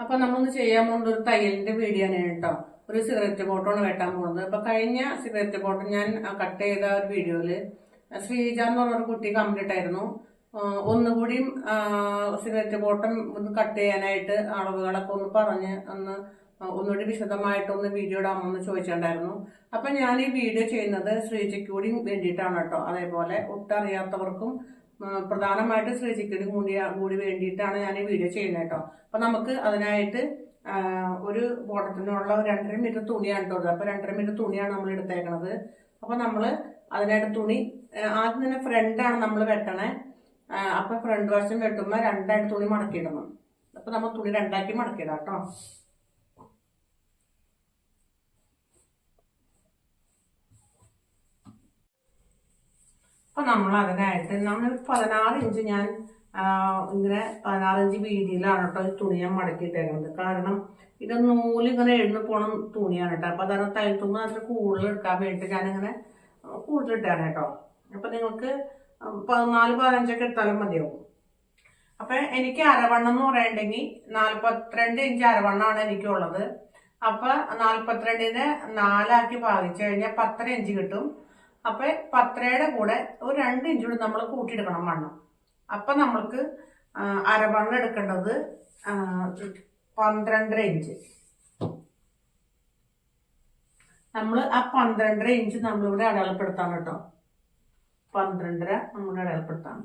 അപ്പൊ നമ്മളൊന്ന് ചെയ്യാൻ പോകുന്നത് ഒരു തയ്യലിന്റെ വീഡിയോ ആണ് കേട്ടോ. ഒരു സിഗരറ്റ് ബോട്ടാണ് വെട്ടാൻ പോകുന്നത്. ഇപ്പൊ കഴിഞ്ഞ സിഗരറ്റ് ബോട്ടം ഞാൻ കട്ട് ചെയ്ത ഒരു വീഡിയോയിൽ ശ്രീജ എന്ന് പറഞ്ഞൊരു കുട്ടി കംപ്ലീറ്റ് ആയിരുന്നു ഒന്നുകൂടി ഒന്നുകൂടിയും സിഗരറ്റ് ബോട്ടം ഒന്ന് കട്ട് ചെയ്യാനായിട്ട് അളവുകളൊക്കെ ഒന്ന് പറഞ്ഞ് ഒന്ന് ഒന്നുകൂടി വിശദമായിട്ടൊന്ന് വീഡിയോ ഇടാമെന്ന് ചോദിച്ചിട്ടുണ്ടായിരുന്നു. അപ്പൊ ഞാൻ ഈ വീഡിയോ ചെയ്യുന്നത് ശ്രീജയ്ക്ക് കൂടി വേണ്ടിയിട്ടാണ് കേട്ടോ. അതേപോലെ ഒട്ടറിയാത്തവർക്കും പ്രധാനമായിട്ട് ചിക്കന് കൂടി കൂടി വേണ്ടിയിട്ടാണ് ഞാൻ ഈ വീഡിയോ ചെയ്യുന്നത് കേട്ടോ. അപ്പൊ നമുക്ക് അതിനായിട്ട് ഒരു ബോട്ടത്തിനുള്ള രണ്ടര മീറ്റർ തുണിയാണ് കേട്ടോ അപ്പൊ രണ്ടര മീറ്റർ തുണിയാണ് നമ്മൾ എടുത്തേക്കണത്. അപ്പൊ നമ്മൾ അതിനായിട്ട് തുണി ആദ്യം തന്നെ ഫ്രണ്ടാണ് നമ്മൾ വെട്ടണേ. അപ്പോൾ അപ്പൊ ഫ്രണ്ട് വശം വെട്ടുമ്പോൾ രണ്ടായിട്ട് തുണി മടക്കിയിടണം. അപ്പൊ നമ്മൾ തുണി രണ്ടാക്കി മടക്കിയിടാം കേട്ടോ. അപ്പൊ നമ്മൾ അതിനായിട്ട് നമ്മൾ പതിനാറ് ഇഞ്ച് ഞാൻ ഇങ്ങനെ പതിനാറ് ഇഞ്ച് വീതിയിലാണ് കേട്ടോ ഈ തുണി ഞാൻ മടക്കിയിട്ടേക്കുന്നത് കാരണം ഇത് നൂൽ ഇങ്ങനെ എഴുന്ന പോണം തുണിയാണ് കേട്ടോ. അപ്പം അതാണ് തയ്ത്തുമ്പോൾ അതിന് കൂടുതൽ എടുക്കാൻ വേണ്ടിയിട്ട് ഞാനിങ്ങനെ കൂടുതൽ ഇട്ടാണ് കേട്ടോ. അപ്പം നിങ്ങൾക്ക് പതിനാല് പതിനഞ്ചൊക്കെ എടുത്താലും മതിയാവും. അപ്പം എനിക്ക് അരവണ്ണം എന്ന് പറയണ്ടെങ്കിൽ നാൽപ്പത്തിരണ്ട് ഇഞ്ച് അരവണ്ണമാണ് എനിക്കുള്ളത്. അപ്പം നാൽപ്പത്തിരണ്ടിനെ നാലാക്കി ഭാഗിച്ചു കഴിഞ്ഞാൽ പത്തര ഇഞ്ച് കിട്ടും. അപ്പൊ പത്രയുടെ കൂടെ ഒരു രണ്ട് ഇഞ്ച് കൂടി നമ്മൾ കൂട്ടിയെടുക്കണം മണ്ണ് അപ്പൊ നമ്മൾക്ക് അരമണ്ണ് എടുക്കേണ്ടത് പന്ത്രണ്ടര ഇഞ്ച് നമ്മൾ ആ പന്ത്രണ്ടര ഇഞ്ച് നമ്മളിവിടെ അടയാളപ്പെടുത്താൻ കേട്ടോ. പന്ത്രണ്ടര നമ്മൾ അടയാളപ്പെടുത്താം.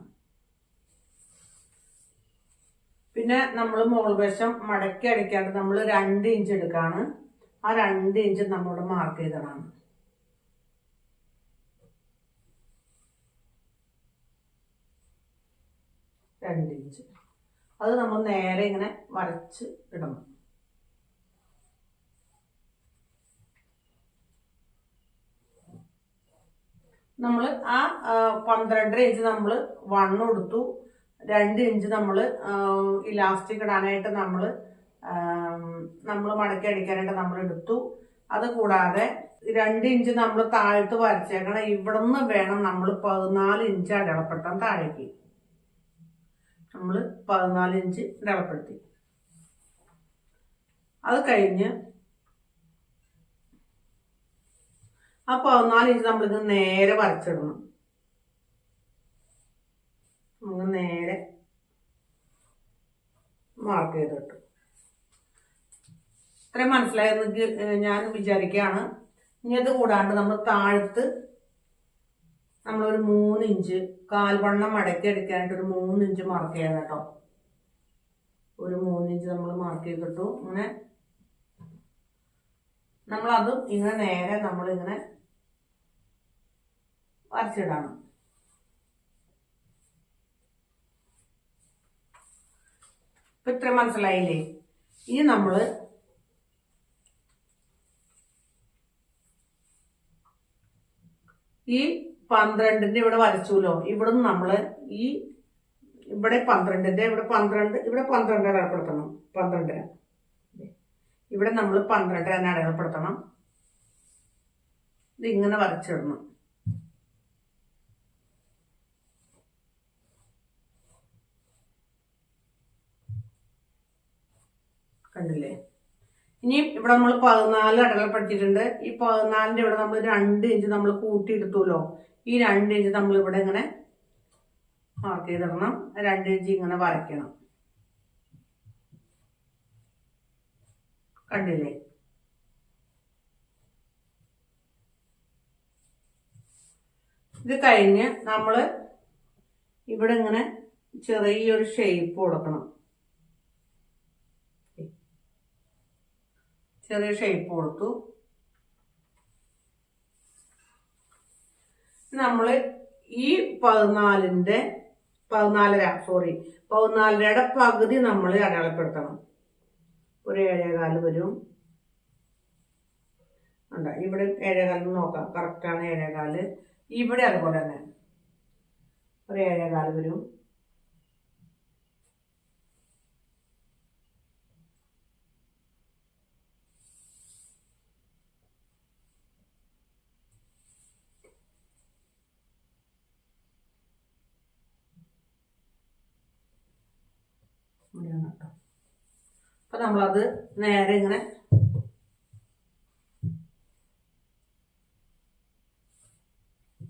പിന്നെ നമ്മൾ മുകൾ വശം മടക്കി അടിക്കാണ്ട് നമ്മൾ രണ്ട് ഇഞ്ച് എടുക്കാണ്. ആ രണ്ട് ഇഞ്ച് നമ്മളിവിടെ മാർക്ക് ചെയ്തതാണ് രണ്ട് ഇഞ്ച് അത് നമ്മൾ നേരെ ഇങ്ങനെ വരച്ച് ഇടണം. നമ്മൾ ആ പന്ത്രണ്ടര ഇഞ്ച് നമ്മൾ വണ്ണം എടുത്തു രണ്ട് ഇഞ്ച് നമ്മൾ ഇലാസ്റ്റിക് ഇടാനായിട്ട് നമ്മൾ നമ്മൾ മടക്കി അടിക്കാനായിട്ട് നമ്മൾ എടുത്തു. അത് കൂടാതെ രണ്ട് ഇഞ്ച് നമ്മൾ താഴത്ത് വരച്ചേക്കണം. ഇവിടെ നിന്ന് വേണം നമ്മൾ പതിനാല് ഇഞ്ച് അടയാളപ്പെടുത്താൻ താഴേക്ക്. നമ്മൾ പതിനാല് ഇഞ്ച് അടയാളപ്പെടുത്തി അത് കഴിഞ്ഞ് ആ പതിനാല് ഇഞ്ച് നമ്മളിത് നേരെ വരച്ചിടണം. നമുക്ക് നേരെ മാർക്ക് ചെയ്തിട്ടു ഇത്രയും മനസ്സിലായെന്ന് ഞാൻ വിചാരിക്കുകയാണ്. ഇനി അത് കൂടാണ്ട് നമ്മൾ താഴത്ത് നമ്മളൊരു മൂന്ന് ഇഞ്ച് കാൽവണ്ണം മടക്കി എടുക്കാനായിട്ട് ഒരു മൂന്ന് ഇഞ്ച് മാർക്ക് ചെയ്യാൻ കേട്ടോ. ഒരു മൂന്ന് ഇഞ്ച് നമ്മൾ മാർക്ക് ചെയ്തിട്ടു. ഇങ്ങനെ നമ്മളത് ഇങ്ങനെ നേരെ നമ്മളിങ്ങനെ വരച്ചിടണം. ഇപ്പൊ ഇത്ര മനസ്സിലായില്ലേ? ഇനി നമ്മൾ ഈ പന്ത്രണ്ടിന്റെ ഇവിടെ വരച്ചുല്ലോ ഇവിടെ നിന്ന് നമ്മൾ ഈ ഇവിടെ പന്ത്രണ്ടിന്റെ ഇവിടെ പന്ത്രണ്ട് ഇവിടെ പന്ത്രണ്ട് അടയാളപ്പെടുത്തണം. പന്ത്രണ്ടര ഇവിടെ നമ്മൾ പന്ത്രണ്ടര തന്നെ അടയാളപ്പെടുത്തണം. ഇത് ഇങ്ങനെ വരച്ചിടണം കണ്ടില്ലേ ഇനി ഇവിടെ നമ്മൾ പതിനാല് അടയാളപ്പെടുത്തിയിട്ടുണ്ട്. ഈ പതിനാലിന്റെ ഇവിടെ നമ്മൾ രണ്ട് ഇഞ്ച് നമ്മൾ കൂട്ടിയെടുത്തുല്ലോ ഈ രണ്ട് ഇഞ്ച് നമ്മൾ ഇവിടെ ഇങ്ങനെ മാർക്ക് ചെയ്തിടണം. രണ്ട് ഇഞ്ച് ഇങ്ങനെ വരയ്ക്കണം. കണ്ടില്ലേ? ഇത് കഴിഞ്ഞ് നമ്മൾ ഇവിടെ ഇങ്ങനെ ചെറിയൊരു ഷേപ്പ് കൊടുക്കണം. ചെറിയ ഷേപ്പ് കൊടുത്തു. നമ്മൾ ഈ പതിനാലിന്റെ പതിനാലര സോറി പതിനാലരയുടെ പകുതി നമ്മൾ അടയാളപ്പെടുത്തണം. ഒരു ഏഴേകാൽ വരും. ഉണ്ട ഇവിടെ ഏഴേകാലിന് നോക്കാം. കറക്റ്റാണ് ഏഴേകാൽ. ഇവിടെ അതുപോലെ തന്നെ. ഒരു ഏഴേകാൽ വരും. കേട്ടോ അപ്പൊ നമ്മളത് നേരെ ഇങ്ങനെ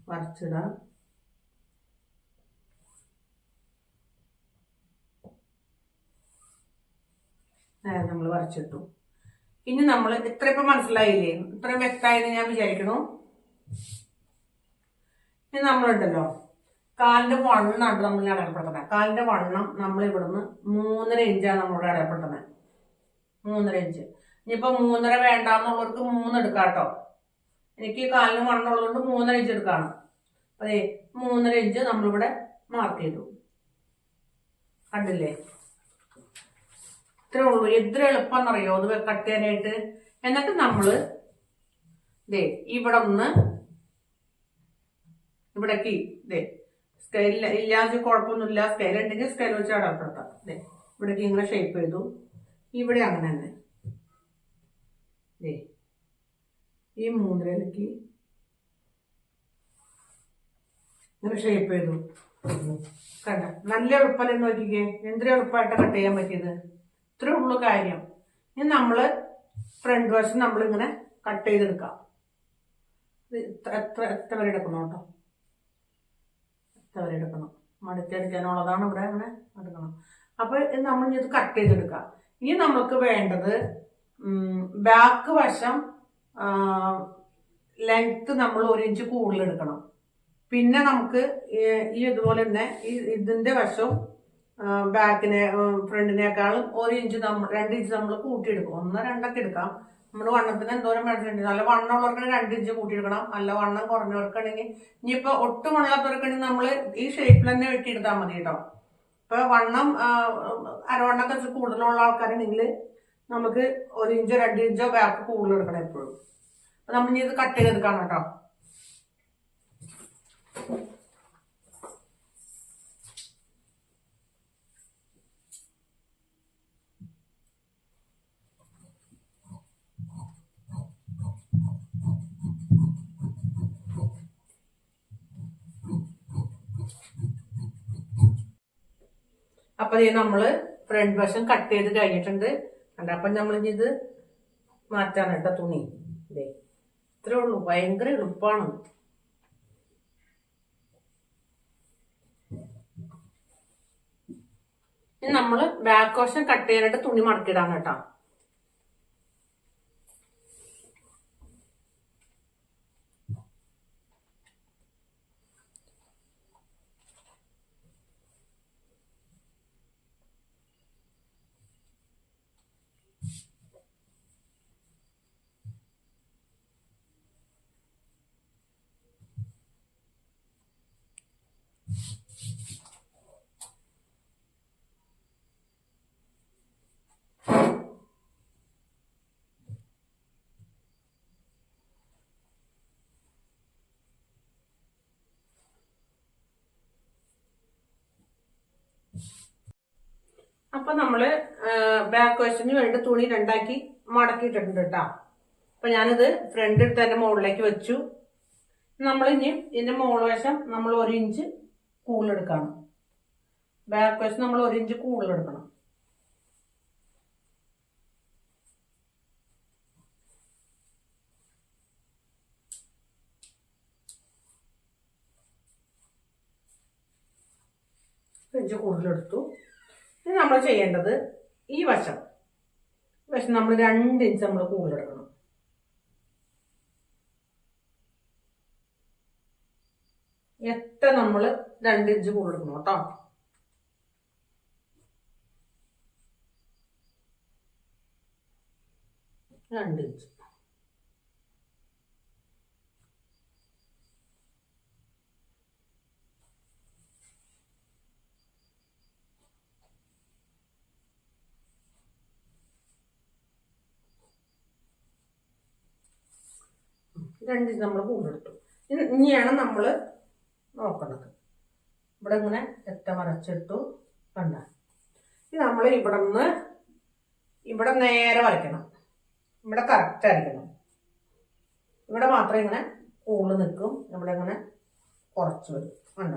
വരച്ചിടാം. നേരെ നമ്മൾ വരച്ചിട്ടു. ഇനി നമ്മൾ ഇത്ര ഇപ്പൊ മനസ്സിലായില്ലേ? ഇത്രയും വ്യക്തമായെന്ന് ഞാൻ വിചാരിക്കണു. ഇനി നമ്മളുണ്ടല്ലോ. കാലിന്റെ വണ്ണാണ് നമ്മൾ അടയാളപ്പെടുത്തുന്നത് കാലിന്റെ വണ്ണം നമ്മൾ ഇവിടുന്ന് മൂന്നര ഇഞ്ചാണ് നമ്മൾ അടയാളപ്പെടുത്തുന്നത് മൂന്നര ഇഞ്ച്. ഇനിയിപ്പോ മൂന്നര വേണ്ടാന്നുള്ളവർക്ക് മൂന്ന് എടുക്കാം കേട്ടോ. എനിക്ക് കാലിന് വണ്ണമുള്ളതുകൊണ്ട് മൂന്നര ഇഞ്ച് എടുക്കാണ്. അതെ മൂന്നര ഇഞ്ച് നമ്മളിവിടെ മാർക്ക് ചെയ്തു. കണ്ടില്ലേ? ഇത്രേ ഉള്ളൂ. എത്ര എളുപ്പമെന്നറിയോ? അത് കട്ട് ചെയ്യാനായിട്ട്. എന്നിട്ട് നമ്മൾ ദേ ഇവിടെ ഒന്ന് ഇവിടേക്ക് ദേ സ്കെയിൽ ഇല്ലാതെ കുഴപ്പമൊന്നുമില്ല. സ്കെയിൽ ഉണ്ടെങ്കിൽ സ്കെയിൽ വെച്ച് അടപ്പെടുത്താം ദേ ഇവിടേക്ക് ഇങ്ങനെ ഷേപ്പ് ചെയ്തു. ഇവിടെ അങ്ങനെ തന്നെ. ഈ മൂന്നിലേക്ക് ഇങ്ങനെ ഷേപ്പ് ചെയ്തു. കണ്ട? നല്ല എളുപ്പമല്ലേ നോക്കിക്കേ? എന്തൊരു എളുപ്പമായിട്ട് കട്ട് ചെയ്യാൻ പറ്റിയത്? ഇത്രേ ഉള്ളൂ കാര്യം. ഇനി നമ്മൾ ഫ്രണ്ട് വശം നമ്മളിങ്ങനെ കട്ട് ചെയ്തെടുക്കാം. എത്ര എത്ര വരെ എടുക്കണം കേട്ടോ? എത്ര മടക്കിയെടുക്കാനുള്ളതാണ് ഇവിടെ അങ്ങനെ എടുക്കണം. അപ്പോൾ നമ്മൾ ഇത് കട്ട് ചെയ്തെടുക്കാം. ഇനി നമുക്ക് വേണ്ടത് ബാക്ക് വശം ലെങ്ത് നമ്മൾ ഒരു ഇഞ്ച് കൂടുതൽ എടുക്കണം. പിന്നെ നമുക്ക് ഈ- ഇതുപോലെ തന്നെ ഈ ഇതിന്റെ വശവും ബാക്കിനെ ഫ്രണ്ടിനേക്കാളും ഒരു ഇഞ്ച് നമ്മൾ രണ്ട് ഇഞ്ച് നമ്മൾ കൂട്ടിയെടുക്കും. ഒന്ന് രണ്ടൊക്കെ എടുക്കാം. നമ്മൾ വണ്ണത്തിന് എന്തോരം വേണ്ടി നല്ല വണ്ണമുള്ളവർക്കാണെങ്കിൽ രണ്ട് ഇഞ്ച് കൂട്ടിയെടുക്കണം. നല്ല വണ്ണം കുറഞ്ഞവർക്കാണെങ്കിൽ ഇനിയിപ്പോ ഒട്ടും വണ്ണാത്തവർക്കാണെങ്കിൽ നമ്മൾ ഈ ഷേപ്പിൽ തന്നെ വെട്ടിയെടുത്താൽ മതി കേട്ടോ. ഇപ്പൊ വണ്ണം അരവണ്ണൊക്കെ കൂടുതലുള്ള ആൾക്കാരുണ്ടെങ്കിൽ നമുക്ക് ഒരു ഇഞ്ചോ രണ്ട് ഇഞ്ചോ ബാക്ക് കൂടുതൽ എടുക്കണം എപ്പോഴും. അപ്പൊ നമ്മൾ ഇത് കട്ട് ചെയ്തെടുക്കാം കേട്ടോ. അപ്പൊ ഇത് നമ്മൾ ഫ്രണ്ട് വശം കട്ട് ചെയ്ത് കഴിഞ്ഞിട്ടുണ്ട്. കണ്ട? അപ്പം നമ്മൾ ഇനി ഇത് മാറ്റാണ് കേട്ടോ തുണി. ദേ ഇത്രേ ഉള്ളൂ. ഭയങ്കര എളുപ്പമാണ് ഇനി നമ്മൾ ബാക്ക് വശം കട്ട് ചെയ്യാനായിട്ട് തുണി മടക്കിടാണ് കേട്ടോ. അപ്പൊ നമ്മൾ ബാക്ക് വശത്തിന് വേണ്ടി തുണി രണ്ടാക്കി മടക്കിയിട്ടിട്ടുണ്ട് കേട്ടോ അപ്പൊ ഞാനിത് ഫ്രണ്ട് എടുത്ത് തന്നെ മുകളിലേക്ക് വെച്ചു. നമ്മൾ ഇനി ഇതിന്റെ മുകൾ വശം നമ്മൾ ഒരു ഇഞ്ച് കൂടുതലെടുക്കണം. ബാക്ക് വശം നമ്മൾ ഒരു ഇഞ്ച് കൂടുതലെടുക്കണം. ഒരു ഇഞ്ച് കൂടുതലെടുത്തു. ഇനി നമ്മൾ ചെയ്യേണ്ടത് ഈ വശം. വശം നമ്മൾ രണ്ട് ഇഞ്ച് നമ്മൾ കൂടുതലെടുക്കണം. എത്ര നമ്മൾ രണ്ട് ഇഞ്ച് കൂടുതലെടുക്കണം കേട്ടോ? രണ്ട് ഇഞ്ച് രണ്ട് നമ്മൾ കൂടുതലെടുത്തു. ഇനി ഇനിയാണ് നമ്മൾ നോക്കുന്നത്. ഇവിടെ ഇങ്ങനെ എത്ത വരച്ചിട്ടു കണ്ട. ഇത് നമ്മൾ ഇവിടെ നിന്ന് ഇവിടെ നേരെ വരയ്ക്കണം. ഇവിടെ കറക്റ്റ് ആയിരിക്കണം. ഇവിടെ മാത്രം ഇങ്ങനെ കൂൾ നിൽക്കും. ഇവിടെ ഇങ്ങനെ കുറച്ച് വരും. കണ്ട.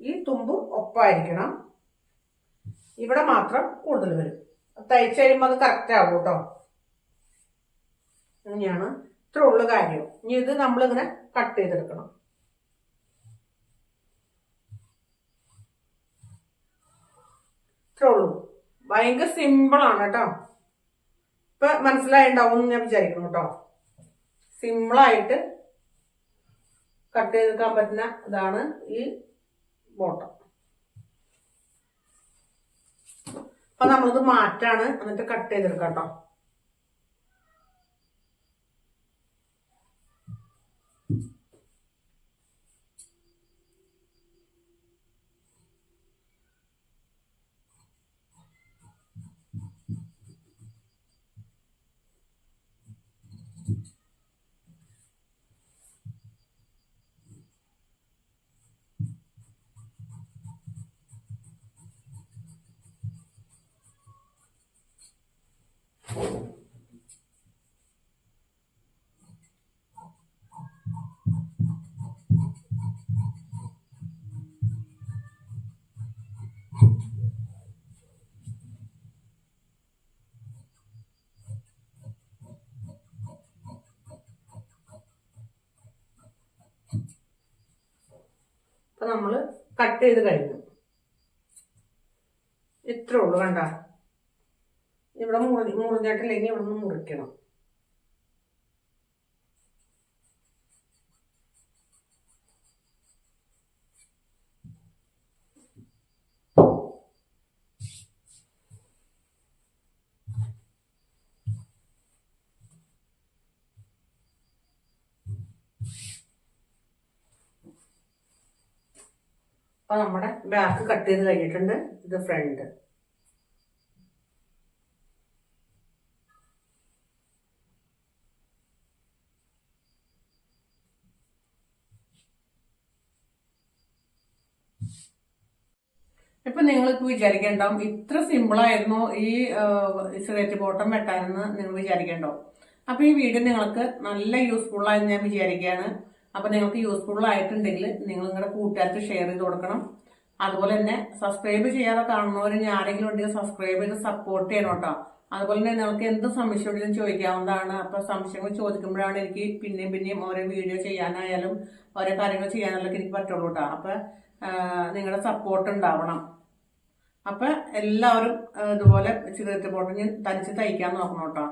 ഈ തുമ്പ് ഒപ്പായിരിക്കണം. ഇവിടെ മാത്രം കൂടുതൽ വരും. തയ്ച്ചു കഴിയുമ്പോൾ അത് കറക്റ്റ് ആവും കേട്ടോ അങ്ങനെയാണ് ഇത്ര ഉള്ള കാര്യം. ഇനി ഇത് നമ്മളിങ്ങനെ കട്ട് ചെയ്തെടുക്കണം. ഇത്ര ഉള്ളു. ഭയങ്കര സിമ്പിളാണ് കേട്ടോ. ഇപ്പൊ മനസ്സിലായിണ്ടാവും എന്ന് ഞാൻ വിചാരിക്കുന്നു കേട്ടോ. സിമ്പിളായിട്ട് കട്ട് ചെയ്തെടുക്കാൻ പറ്റുന്ന ഇതാണ് ഈ ബോട്ടം അപ്പൊ നമ്മളിത് മാറ്റാണ് എന്നിട്ട് കട്ട് ചെയ്തെടുക്കാം കേട്ടോ. നമ്മൾ കട്ട് ചെയ്ത് കഴിഞ്ഞു. ഇത്രേ ഉള്ളൂ കണ്ട. ഇവിടെ മുറി മുറിഞ്ഞിട്ടില്ലെങ്കിൽ ഇവിടെ നിന്ന് മുറിക്കണം. അപ്പൊ നമ്മുടെ ബാക്ക് കട്ട് ചെയ്ത് കഴിഞ്ഞിട്ടുണ്ട്. ഇത് ഫ്രണ്ട് ഇപ്പൊ നിങ്ങൾക്ക് വിചാരിക്കണ്ടാവും ഇത്ര സിമ്പിൾ ആയിരുന്നു ഈ സിഗരറ്റ് ബോട്ടം വെട്ടാനെന്ന് നിങ്ങൾ വിചാരിക്കണ്ടാവും. അപ്പൊ ഈ വീഡിയോ നിങ്ങൾക്ക് നല്ല യൂസ്ഫുൾ ആയെന്ന് ഞാൻ വിചാരിക്കുകയാണ്. അപ്പൊ നിങ്ങൾക്ക് യൂസ്ഫുൾ ആയിട്ടുണ്ടെങ്കിൽ നിങ്ങൾ നിങ്ങളുടെ കൂട്ടുകാർക്ക് ഷെയർ ചെയ്ത് കൊടുക്കണം. അതുപോലെ തന്നെ സബ്സ്ക്രൈബ് ചെയ്യാതെ കാണുന്നവർ ഞാൻ ആരെങ്കിലും ഉണ്ടെങ്കിൽ സബ്സ്ക്രൈബ് ചെയ്ത് സപ്പോർട്ട് ചെയ്യണം കേട്ടോ. അതുപോലെ തന്നെ നിങ്ങൾക്ക് എന്ത് സംശയം ഉണ്ടെങ്കിലും ചോദിക്കാവുന്നതാണ്. അപ്പോൾ സംശയങ്ങൾ ചോദിക്കുമ്പോഴാണ് എനിക്ക് പിന്നെയും പിന്നെയും ഓരോ വീഡിയോ ചെയ്യാനായാലും ഓരോ കാര്യങ്ങൾ ചെയ്യാനായാലും എനിക്ക് പറ്റുള്ളൂ കേട്ടോ. അപ്പോൾ നിങ്ങളുടെ സപ്പോർട്ട് ഉണ്ടാവണം. അപ്പൊ എല്ലാവരും ഇതുപോലെ സിഗരറ്റ് പോട്ടെങ്കിൽ തനിച്ച് തയ്ക്കാൻ നോക്കണം കേട്ടോ.